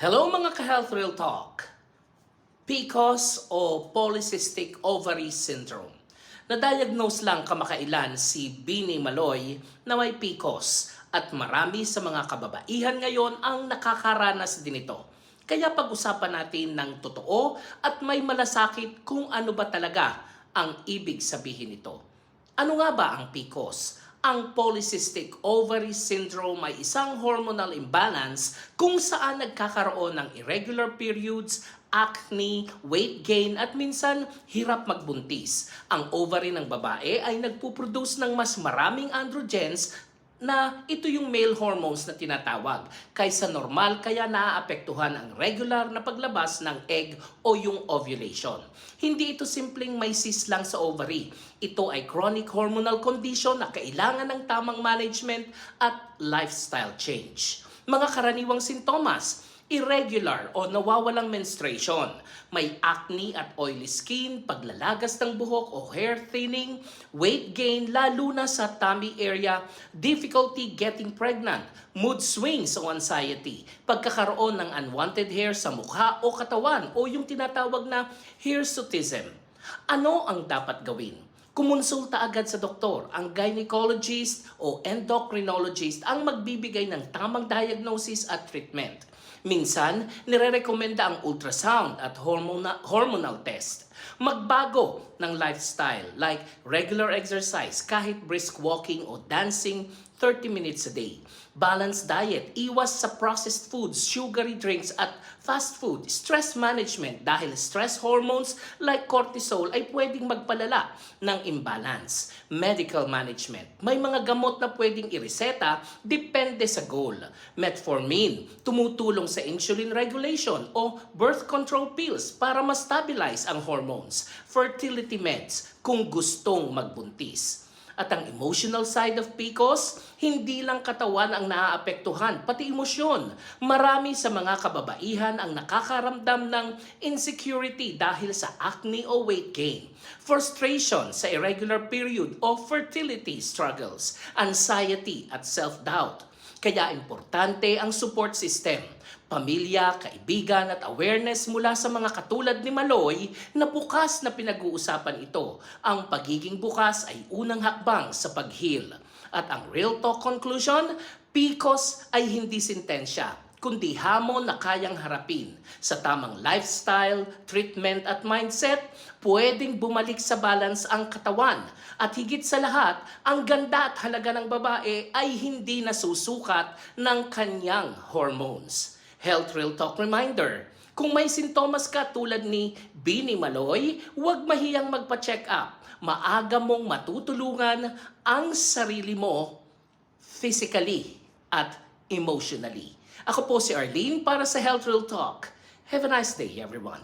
Hello mga ka-Health Real Talk! PCOS o Polycystic Ovary Syndrome. Na-diagnose lang kamakailan si Bini Maloy na may PCOS at marami sa mga kababaihan ngayon ang nakakaranas din ito. Kaya pag-usapan natin ng totoo at may malasakit kung ano ba talaga ang ibig sabihin nito. Ano nga ba ang PCOS? Ang polycystic ovary syndrome ay isang hormonal imbalance kung saan nagkakaroon ng irregular periods, acne, weight gain at minsan hirap magbuntis. Ang ovary ng babae ay nagpuproduce ng mas maraming androgens na ito yung male hormones na tinatawag kaysa normal kaya naaapektuhan ang regular na paglabas ng egg o yung ovulation. Hindi ito simpleng may cyst lang sa ovary. Ito ay chronic hormonal condition na kailangan ng tamang management at lifestyle change. Mga karaniwang sintomas, irregular o nawawalang menstruation, may acne at oily skin, paglalagas ng buhok o hair thinning, weight gain lalo na sa tummy area, difficulty getting pregnant, mood swings o anxiety, pagkakaroon ng unwanted hair sa mukha o katawan o yung tinatawag na hirsutism. Ano ang dapat gawin? Kumonsulta agad sa doktor. Ang gynecologist o endocrinologist ang magbibigay ng tamang diagnosis at treatment. Minsan, nire-recommenda ang ultrasound at hormona- hormonal test. Magbago ng lifestyle like regular exercise kahit brisk walking o dancing 30 minutes a day. Balanced diet, iwas sa processed foods, sugary drinks at fast food. Stress management dahil stress hormones like cortisol ay pwedeng magpalala ng imbalance. Medical management, may mga gamot na pwedeng ireseta depende sa goal. Metformin, tumutulong sa insulin regulation o birth control pills para ma-stabilize ang hormones. Fertility meds kung gustong magbuntis. At ang emotional side of PCOS, hindi lang katawan ang naaapektuhan, pati emosyon. Marami sa mga kababaihan ang nakakaramdam ng insecurity dahil sa acne o weight gain, frustration sa irregular period o fertility struggles, anxiety at self-doubt. Kaya importante ang support system, pamilya, kaibigan at awareness mula sa mga katulad ni Maloy na bukas na pinag-uusapan ito. Ang pagiging bukas ay unang hakbang sa pag-heal. At ang real talk conclusion, PCOS ay hindi sintensya, kundi hamon na kayang harapin. Sa tamang lifestyle, treatment at mindset, pwedeng bumalik sa balance ang katawan. At higit sa lahat, ang ganda at halaga ng babae ay hindi nasusukat ng kanyang hormones. Health Real Talk Reminder, kung may sintomas ka tulad ni Bini Maloy, huwag mahiyang magpa-check up. Maaga mong matutulungan ang sarili mo physically at emotionally. Ako po si Arlene para sa Health Real Talk. Have a nice day everyone.